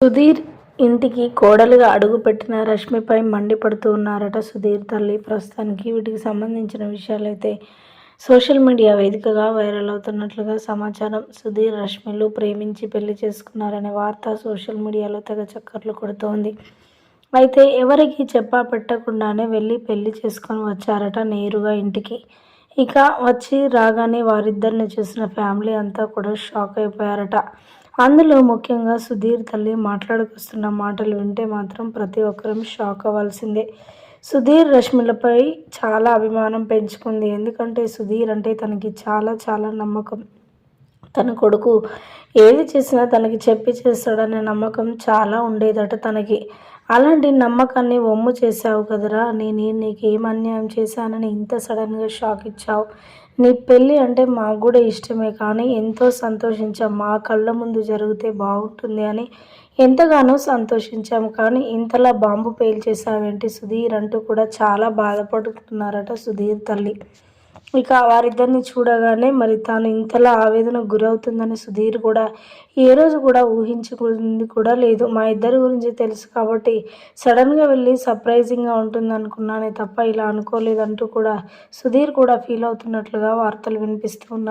సుధీర్ ఇంటికి కోడలుగా అడుగుపెట్టిన రష్మిపై మండిపడుతూ ఉన్నారట సుధీర్ తల్లి. ప్రస్తుతానికి వీటికి సంబంధించిన విషయాలైతే సోషల్ మీడియా వేదికగా వైరల్ అవుతున్నట్లుగా సమాచారం. సుధీర్ రష్మిలు ప్రేమించి పెళ్ళి చేసుకున్నారనే వార్త సోషల్ మీడియాలో తెగ చక్కర్లు కొడుతోంది. అయితే ఎవరికి చెప్పా పెట్టకుండానే వెళ్ళి పెళ్ళి చేసుకొని వచ్చారట నేరుగా ఇంటికి. ఇక వచ్చి రాగానే వారిద్దరిని చూసిన ఫ్యామిలీ అంతా కూడా షాక్ అయిపోయారట. అందులో ముఖ్యంగా సుధీర్ తల్లి మాట్లాడుకొస్తున్న మాటలు వింటే మాత్రం ప్రతి ఒక్కరూ షాక్ అవ్వాల్సిందే. సుధీర్ రష్మిలపై చాలా అభిమానం పెంచుకుంది. ఎందుకంటే సుధీర్ అంటే తనకి చాలా చాలా నమ్మకం. తన కొడుకు ఏది చేసినా తనకి చెప్పి చేస్తాడనే నమ్మకం చాలా ఉండేదట తనకి. అలాంటి నమ్మకాన్ని ఒమ్ము చేశావు కదరా. నేను నీకు ఏం అన్యాయం చేశానని ఇంత సడన్గా షాక్ ఇచ్చావు. నీ పెళ్ళి అంటే మాకు కూడా ఇష్టమే కానీ ఎంతో సంతోషించాం. మా కళ్ళ ముందు జరిగితే బాగుంటుంది అని ఎంతగానో సంతోషించాం కానీ ఇంతలా బాంబు పేల్చేసావేంటి సుధీర్ అంటూ కూడా చాలా బాధపడుతున్నారట సుధీర్ తల్లి. ఇక వారిద్దరిని చూడగానే మరి తాను ఇంతలా ఆవేదనకు గురవుతుందని సుధీర్ కూడా ఏ రోజు కూడా ఊహించుకుంది కూడా లేదు. మా ఇద్దరి గురించి తెలుసు కాబట్టి సడన్గా వెళ్ళి సర్ప్రైజింగ్గా ఉంటుంది అనుకున్నానే తప్ప ఇలా అనుకోలేదంటూ కూడా సుధీర్ కూడా ఫీల్ అవుతున్నట్లుగా వార్తలు వినిపిస్తూ ఉన్నాయి